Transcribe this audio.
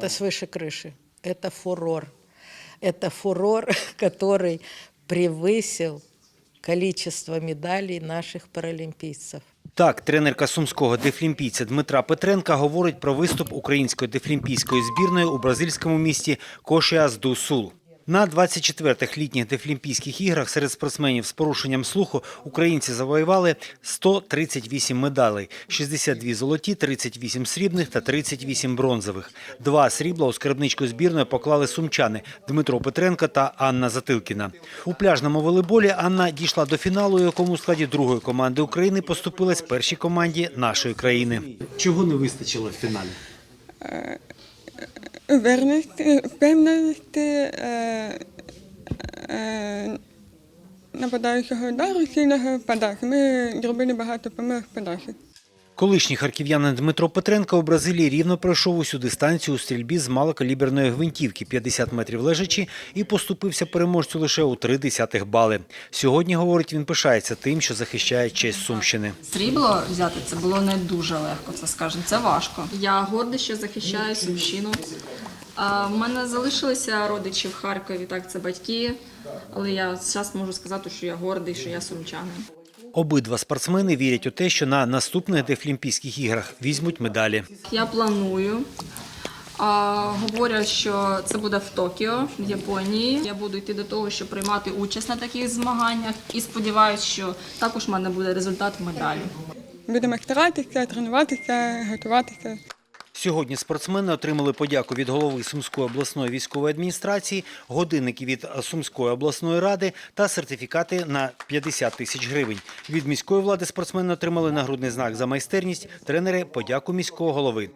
это свыше крыши. Это фурор. Это фурор, который превысил количество медалей наших паралимпийцев. Так, тренерка сумського дефлімпійця Дмитра Петренка говорить про виступ української дефлімпійської збірної у бразильському місті Кошіас ду Сул. На 24-х літніх дефлімпійських іграх серед спортсменів з порушенням слуху українці завоювали 138 медалей, 62 золоті, 38 срібних та 38 бронзових. Два срібла у скарбничку збірної поклали сумчани Дмитро Петренко та Анна Затилкіна. У пляжному волейболі Анна дійшла до фіналу, у якому у складі другої команди України поступилась першій команді нашої країни. Чого не вистачило в фіналі? Увереності, впевненості е, е, нападаючого удару, сильного подачі. Ми зробили багато помилок в подачі. Колишній харків'янин Дмитро Петренко у Бразилії рівно пройшов усю дистанцію у стрільбі з малокаліберної гвинтівки 50 метрів лежачі і поступився переможцю лише у три десятих бали. Сьогодні, говорить, він пишається тим, що захищає честь Сумщини. Срібло взяти це було не дуже легко, це скажемо. Це важко. Я горда, що захищаю Сумщину. В мене залишилися родичі в Харкові, так це батьки. Але я зараз можу сказати, що я гордий, що я сумчанин. Обидва спортсмени вірять у те, що на наступних Дефлімпійських іграх візьмуть медалі. Я планую. Говорять, що це буде в Токіо, в Японії. Я буду йти до того, щоб приймати участь на таких змаганнях. І сподіваюся, що також в мене буде результат медалі. Будемо старатися, тренуватися, готуватися. Сьогодні спортсмени отримали подяку від голови Сумської обласної військової адміністрації, годинники від Сумської обласної ради та сертифікати на 50 тисяч гривень. Від міської влади спортсмени отримали нагрудний знак за майстерність, тренери – подяку міського голови.